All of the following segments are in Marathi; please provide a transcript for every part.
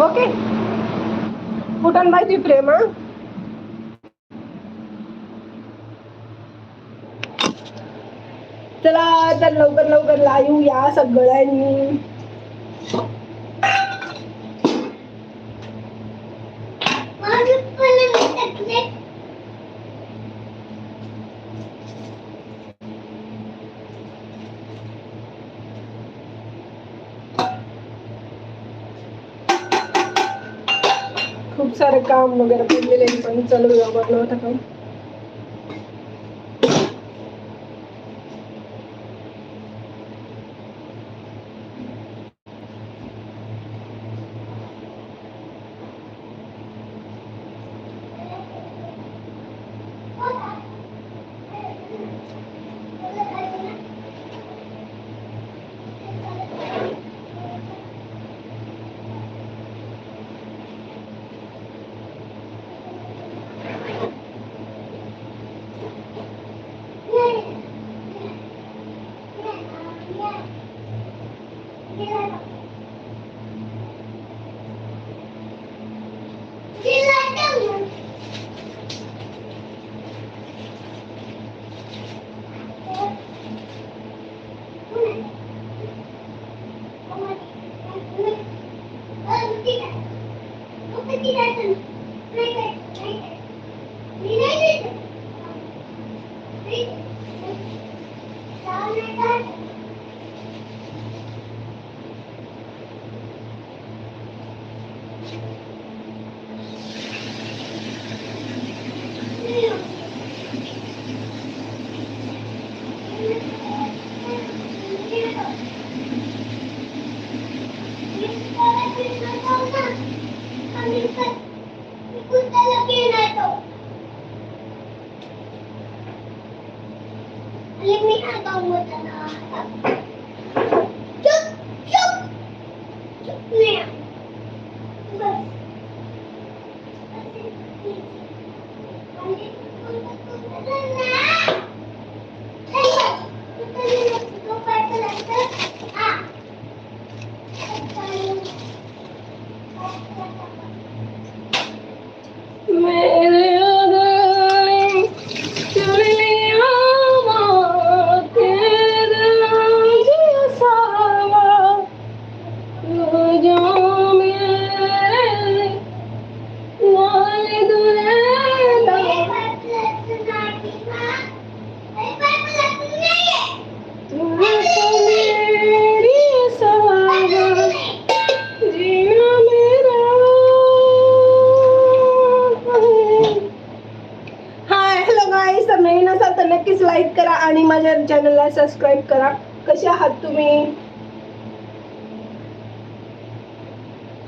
ओके. कुठं माहिती प्रेम हा. चला तर लवकर लवकर लाईव्ह या सगळ्यांनी खूप सारं काम वगैरे पडलेले आहे. पण चल व्यवहार नव्हतं काम. Thank you.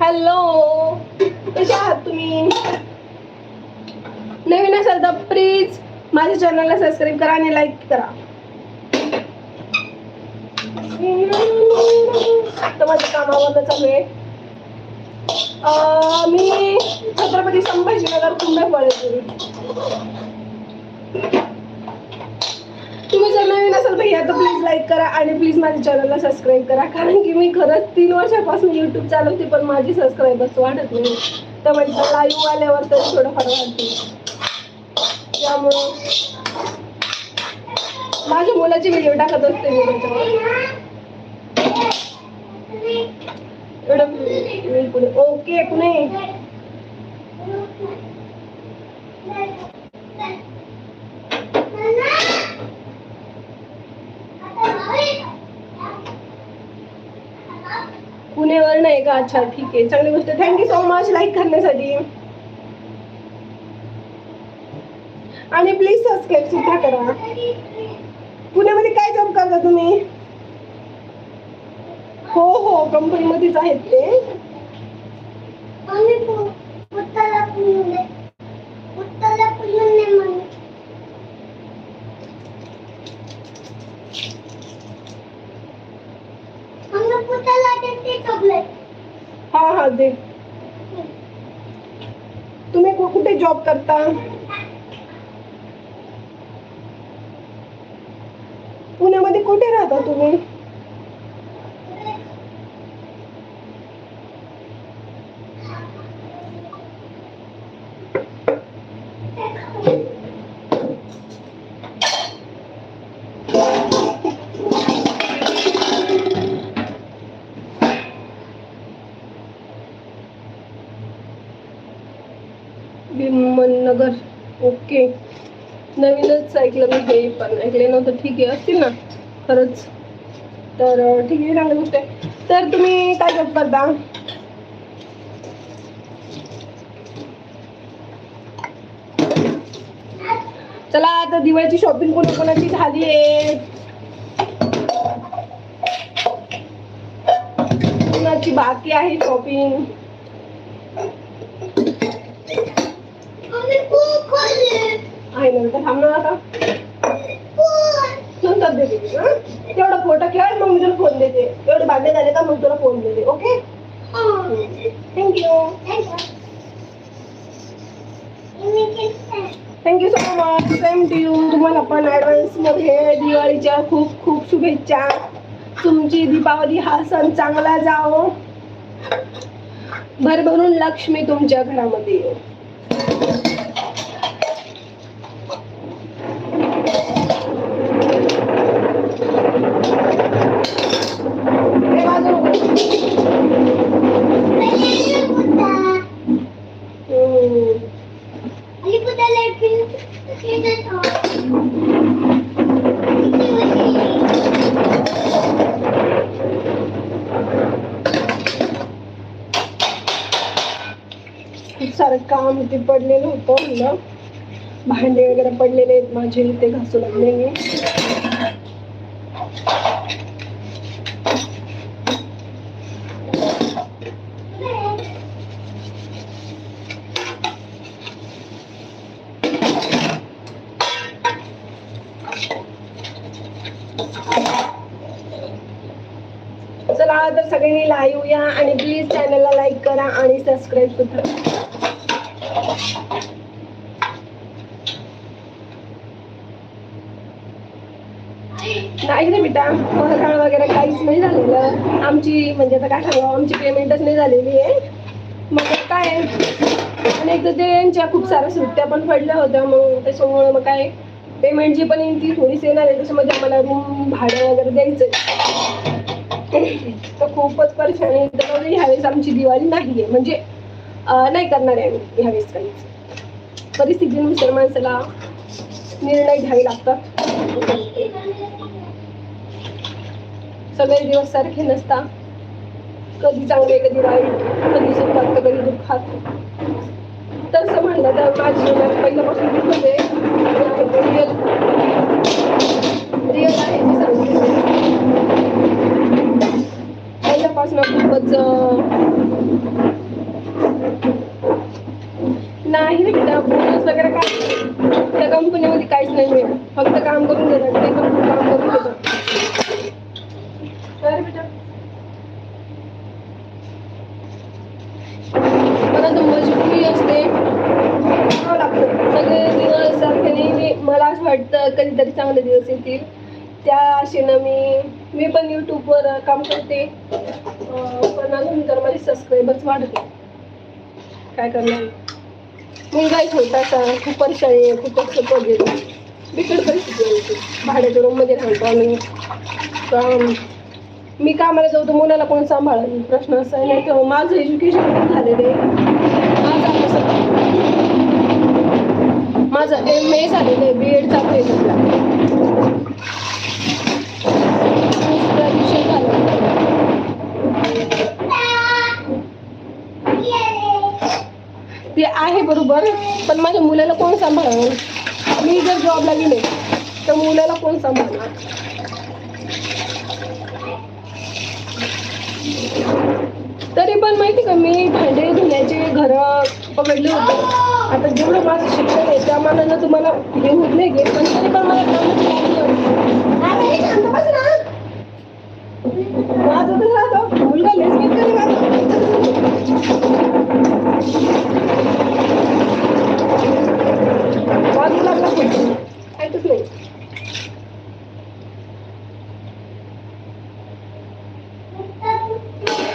हॅलो कसे आहात तुम्ही? नवीन असाल तर प्लीज माझ्या चॅनलला सबस्क्राईब करा आणि लाईक करा. तर माझ्या कामावर चालू आहे. मी छत्रपती संभाजीनगर कुंभेपाळे तुम्ही जर नवीन असाल भैया तर प्लीज लाईक करा आणि प्लीज माझ्या चॅनलला सबस्क्राईब करा. कारण की मी खरंच तीन वर्षापासून युट्यूब चालवते पण माझी सबस्क्राईबर्स वाढत नाही. तर म्हणजे लाईव्ह आल्यावर तरी थोडंफार वाढते. त्यामुळं माझ्या मुलाची व्हिडिओ टाकत असते मी त्याच्यावर. एवढं मी पुढे. ओके पुणे कळणं आहे का? अच्छा ठीक आहे. चांगली गोष्ट. थँक्यू सो मच लाईक करण्यासाठी. आणि प्लीज सबस्क्राईब सुद्धा करा. पुण्यामध्ये काय जॉब करता तुम्ही? हो हो. कंपनीमध्येच आहेत ते हा हा दे तुम्ही कु- कुठे जॉब करता पुण्यामध्ये कुठे राहता तुम्ही नगर ओके नवीनच ऐकलं मी हे पण ऐकले नव्हतं ठीक आहे असतील ना? खरंच. तर ठीक आहे चांगली गोष्ट आहे. तर तुम्ही काय करत करता चला आता दिवाळीची शॉपिंग कोणा कोणाची झाली आहे? कोणाची बाकी आहे शॉपिंग आहे नंतर थांबणार आता. नंतर देते तेवढा फोटो खेळ मग मी तुला फोन देते. एवढे भांडे झाले का मग तुला फोन देते okay thank you thank you so much same to you तुम्हाला पण ऍडव्हान्समध्ये दिवाळीच्या खूप खूप शुभेच्छा. तुमची दीपावली हा सण चांगला जाओ भरभरून लक्ष्मी तुमच्या घरामध्ये येऊ. पडलेलं होतं म्हणलं भांडे वगैरे पडलेले आहेत माझे ते घासू लागले मी चला तर सगळ्यांनी लाईव्ह या आणि प्लीज चॅनलला लाईक करा आणि सबस्क्राईब सुद्धा. नाही रे बेटा फराळ वगैरे काहीच नाही झालेलं. आमची म्हणजे आता काय सांगावं आमची पेमेंटच नाही झालेली आहे. मग काय आणि एकदा ते यांच्या खूप साऱ्या सुट्ट्या पण पडल्या होत्या मग त्याच्यामुळे मग काय पेमेंटची पण येईल ती थोडीच येणार आहे. त्याच्यामध्ये म्हणजे आम्हाला रूम भाडं वगैरे द्यायचं तर खूपच परेशानी आहे. तर ह्यावेळेस आमची दिवाळी नाही आहे म्हणजे नाही करणार आहे आम्ही ह्यावेळेस काहीच परिस्थितीनुसार माणसाला निर्णय घ्यावे लागतात. सगळे दिवस सारखे नसतात कधी चांगले कधी वाईट कधी सुखात कधी दुःखात. तसं म्हणलं तर माझी जीवनात पहिल्यापासून दुःखच आहे रिअल रिअल आहे ते सांगते पहिल्यापासून खूपच अं, नाही रे बेटा बोनस वगैरे काय नाही. त्या कंपनीमध्ये काहीच नाही मिळत फक्त काम करून देतात ते पण खूप काम करून देतात काय रे बेटा परंतु मजबुरी असते करावं लागतं. सगळे दिवस सारखे नेहमी मला असं वाटतं कधीतरी चांगले दिवस येतील त्या आशेनं मी मी पण यूट्यूबवर काम करते अं, पण अजून तर माझे सबस्क्रायबर्स वाढत नाही. काय करणार. मुलगा एक छोटासा खूप आहे खूपच सपोर्ट देतो बिकट परिस्थिती होती. भाड्याच्या रूममध्ये राहतो आम्ही. मी कामाला जाऊ तर मुलाला कोण सांभाळ प्रश्न असा आहे. नाही तर माझं एज्युकेशन पण झालेलं आहे. माझं एम ए झालेलं आहे. बी एड चालू आहे सध्या. झालं. ते आहे बरोबर पण माझ्या मुलाला कोण सांभाळणार? मी जर जॉबला गेले तर मुलाला कोण सांभाळणार? तरी पण माहिती का मी भांडे धुण्याचे घर पकडले होते. आता जेवढं माझं शिक्षण आहे त्या मानानं तुम्हाला हे होत नाही गे पण तरी पण मला माझं तर राहतं मुलगा लेस घेत करी बाजूला लागला खूप. ऐकत नाही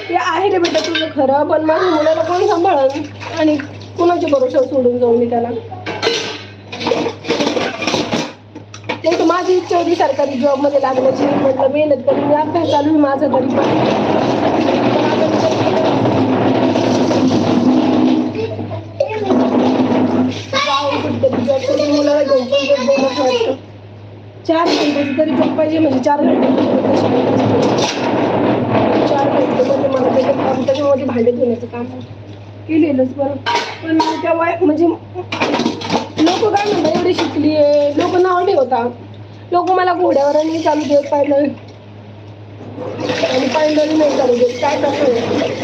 ते आहे रे बेटा तुझं खरं पण माझ्या मुलाला कोण सांभाळन? आणि कुणाच्या भरोशा सोडून जाऊ मी त्याला? ते तर माझी इच्छा होती सरकारी जॉबमध्ये लागण्याची म्हटलं मेहनत करून मी अभ्यास चालू आहे माझा तरी पण. मुलाला घेऊन पण वाटतं. चार घंट्याची तरी जॉब पाहिजे म्हणजे चार घंटे. मला त्याचं त्याच्यामध्ये भांडे धुण्याचं काम केलेलंच बरं पण तेव्हा म्हणजे लोक काय म्हणतात एवढी शिकली आहे लोक नाव ठेवतात लोक मला घोड्यावर नाही चालू देत पाहिलं आणि पाहिलं नाही चालू देत काय करणार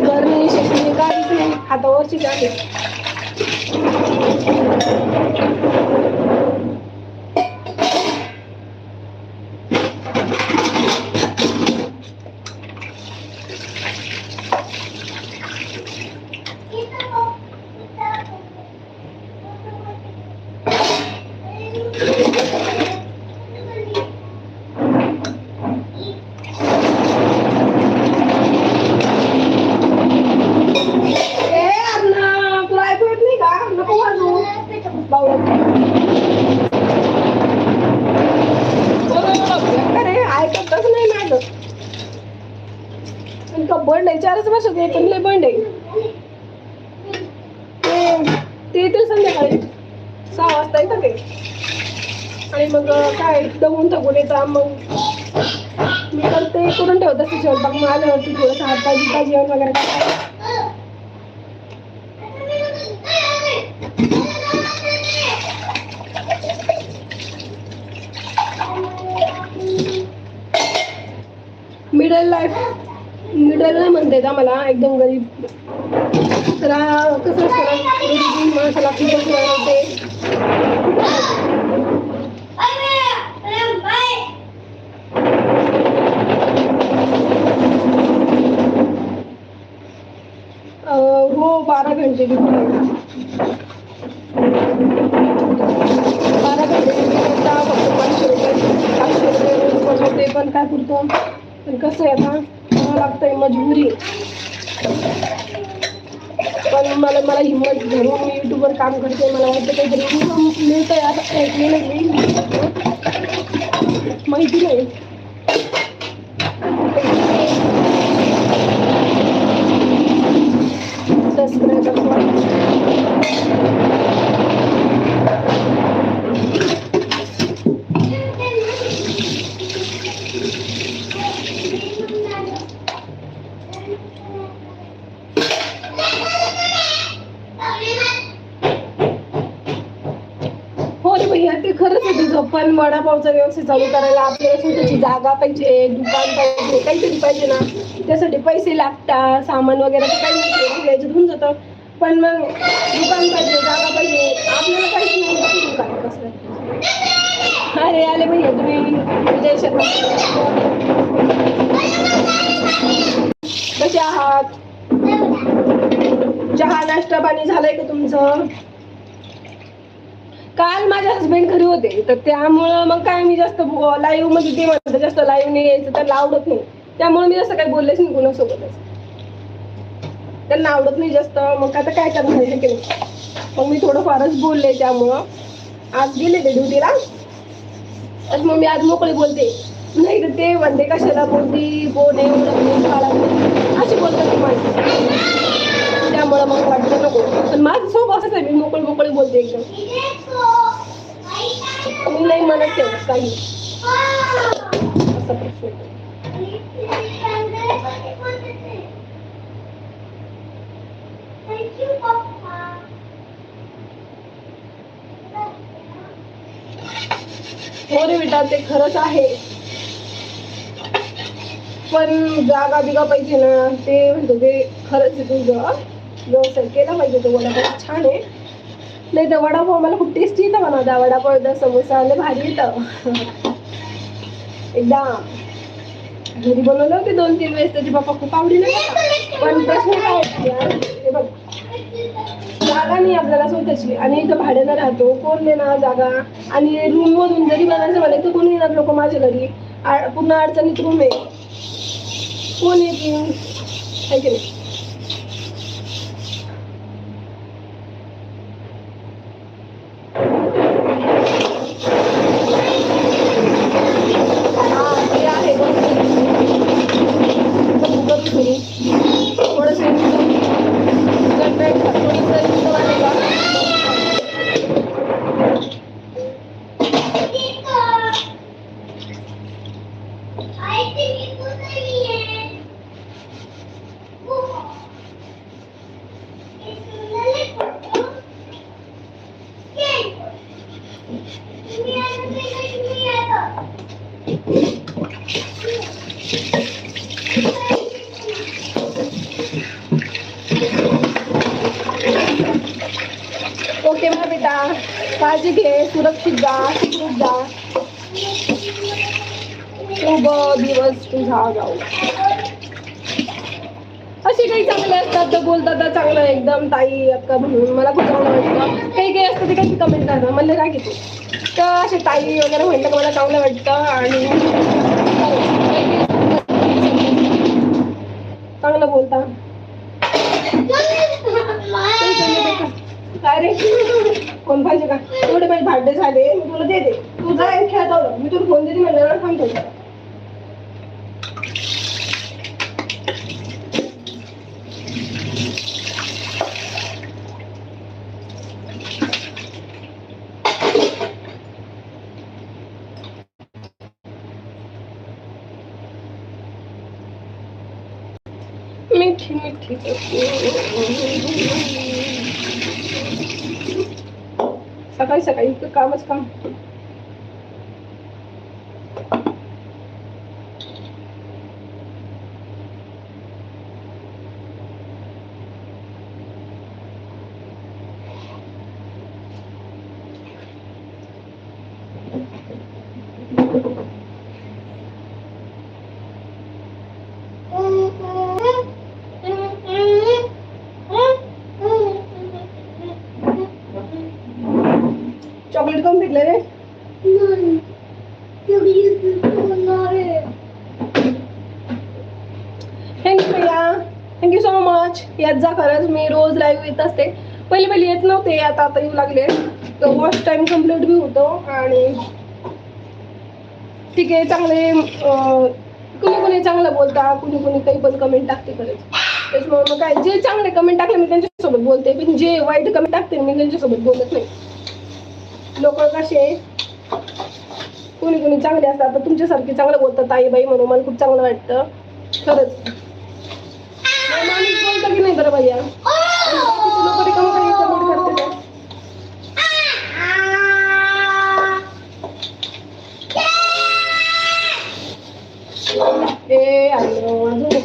घर नाही शिकली काहीच नाही हातावरची आहे ए अण्णा तुला ऐकू येत नाही का नको वाजू बावळा अरे ऐकतच नाही माझं आणि का बंड आहे चारच वर्ष ते पण लय बंड आहे ते ते येतील संध्याकाळी सहा वाजता येतं ते आणि मग काय दमून थकून येतं मग मी करते करून ठेवत असते स्वयंपाक मग आल्यावरती थोडंसं हातपाय बिपाय जेवण वगैरे काय मिडल लाईफ मिडल नाही म्हणते का मला एकदम गरीब. तर कसं असतं ना गरीब माणसाला खूपच हो बारा घंटे ड्युटी बारा घंटे ड्युटी फक्त पाचशे रुपये पाचशे रुपये रोज पडतो ते पण काय पुरतं? पण कसं आहे आता? लागतंय मजबुरी. पण मला मला हिंमत धरून मी युट्यूबवर काम करते. मला वाटतं काहीतरी इन्कम मिळतंय आता ऐकलेलं नाही मी? माहिती नाही. सबस्क्राईबर पण व्यवस्थित चालू करायला आपल्याला स्वतःची जागा पाहिजे दुकान पाहिजे काहीतरी पाहिजे ना. त्यासाठी पैसे लागतात सामान वगैरे काही होऊन जातं. पण मग दुकान पाहिजे जागा पाहिजे आपल्याला काहीच नाही दुकान कसं अरे आले भैया तुम्ही विजय शर्मा कसे आहात? चहा नाश्ता पाणी झालंय का तुमचं? काल माझे हसबंड घरी होते तर त्यामुळं मग काय मी जास्त लाईव्ह म्हणजे ते म्हणतात जास्त लाईव्ह नाही यायचं त्यांना आवडत नाही. त्यामुळे मी जास्त काही बोललेच नाही कुणासोबतच. त्यांना आवडत नाही जास्त. मग आता काय करणार आहे नाही मग मी थोडं फारच बोलले त्यामुळं. आज गेले ते ड्युटीला. तर मग मी आज मोकळी बोलते. नाही तर ते म्हणते कशाला बोलती बोने आहे एवढं बोलून अशी बोलतात मला मग वाटलं नको. पण माझं सोप असंच आहे मी मोकळ मोकळी बोलते एकदम. मी नाही म्हणत तेवढं काही. असा प्रश्न हो रे बेटा ते खरंच आहे. पण जागा बिगा पाहिजे ना ते म्हणतो ते खरंच आहे तुझं. व्यवसाय केला पाहिजे तो वडापाव. छान आहे. नाही तर वडापाव मला खूप टेस्टी येतं बनवता वडापाव एकदा समोसा लय भारी येतं. एकदा घरी बनवलं होते दोन तीन वेळेस त्याचे पप्पा खूप आवडीला पण प्रश्न काय यार, बघ. जागा नाही आपल्याला स्वतःची. आणि इथं भाड्यानं राहतो. कोण देणार जागा? आणि रूम मधून जरी बनायचं म्हणे तर कोणी येणार लोक माझ्या घरी? पूर्ण अडचणीत रूम आहे. कोण येतील? आहे नाही हा, ते आहे बघ. बघू, बघू तुम्ही. थोडंसं एकदम गडबड, थोडंसं एकदम आहे का? ओके मग बेटा काळजी घे सुरक्षित जा सुखरूप जा शुभ दिवस तुझा जाऊ असे काही आता तर बोलतात चांगलं एकदम ताई अक्का म्हणून मला खूप चांगलं वाटतं. काही काही असतं ते काही कमेंट करणार म्हणलं काय घेते तर असे ताई वगैरे म्हटलं मला चांगलं वाटतं आणि चांगलं बोलता काय रे? कोण पाहिजे का? एवढे माझे भांडे झाले मी तुला देते. तू जा आणि खेळत मी तुला फोन देते म्हणलं थांबतो सकाळी सकाळी इतकं कामच काम चॉकलेट करून फेकले रे थँक्यू भैया थँक्यू सो मच यात जा खरंच मी रोज लाईव्ह येत असते पहिले पहिले येत नव्हते आता आता येऊ लागले. तर वॉच टाइम कंप्लीट बी होतो आणि ठीक आहे चांगले कुणी कुणी चांगलं बोलता कुणी कुणी काही पण कमेंट टाकते खरंच. त्याच्यामुळे मग काय जे चांगले कमेंट टाकले मी त्यांच्यासोबत बोलते पण जे वाईट कमेंट टाकते मी त्यांच्यासोबत बोलत नाही. लोक कसे कोणी कोणी चांगले असतात तर तुमच्यासारखे चांगलं बोलतात ताई बाई म्हणून मला खूप चांगलं वाटतं. खरंच. माणूस बोलतं की नाही बरं भैया? लोक रिकामं करते का? ए अरे अजून नको का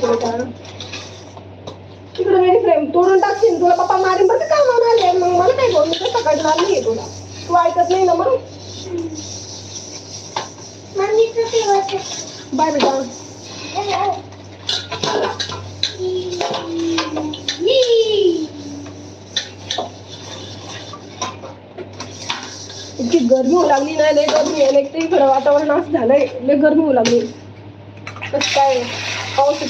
तिकडे मी फ्रेम तोडून टाकशील तुला पप्पा मारेन बरं का म्हणाले मग मला काय बोल मी तर सकाळी नाही तुला. तू ऐकत नाही ना मग? बाय बेटा इतकी गरमी होऊ लागली ना लय गरमी आहे तरी खरं वातावरण असं झालंय लय गरमी होऊ लागली. कसं काय? पाऊस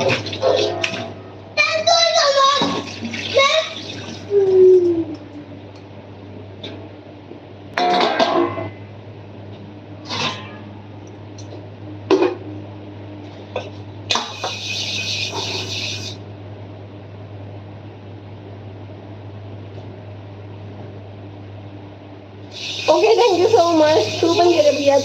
येतो काय काय नाही okay thank you so much तू पण गेले बिया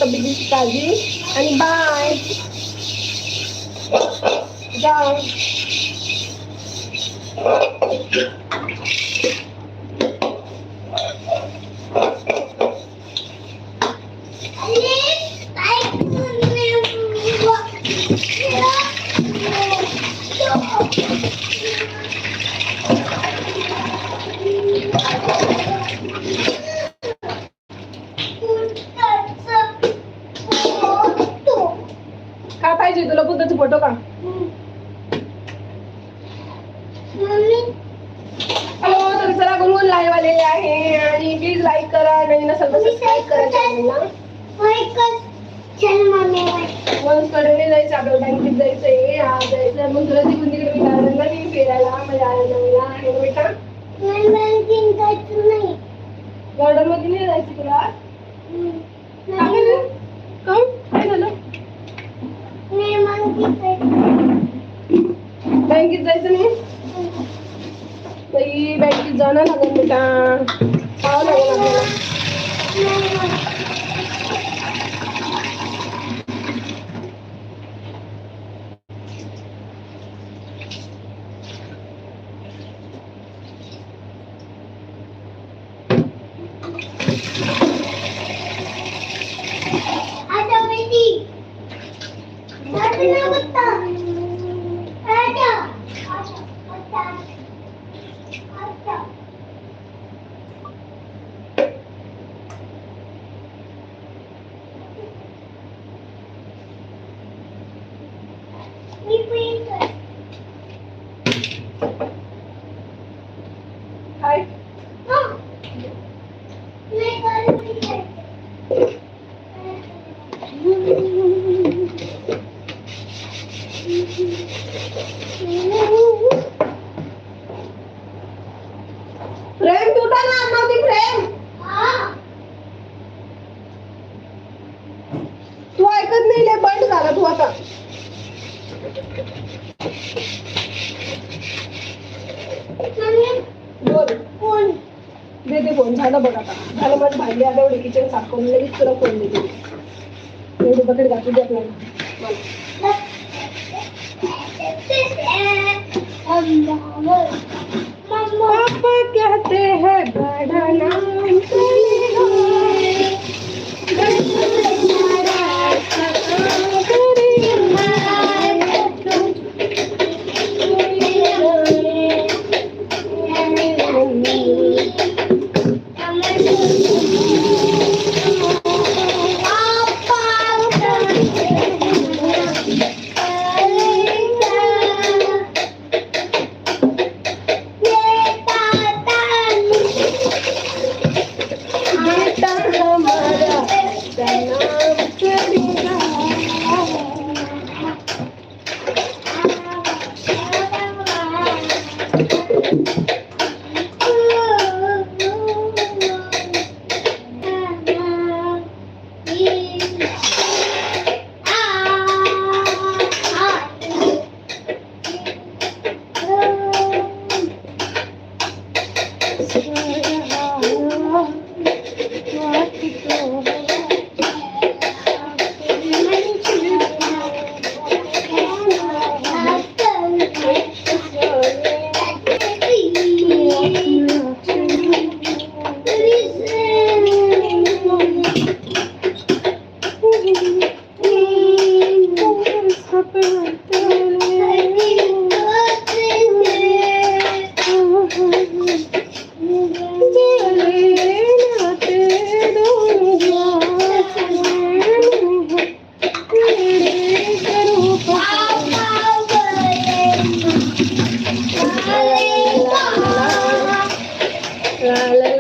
la la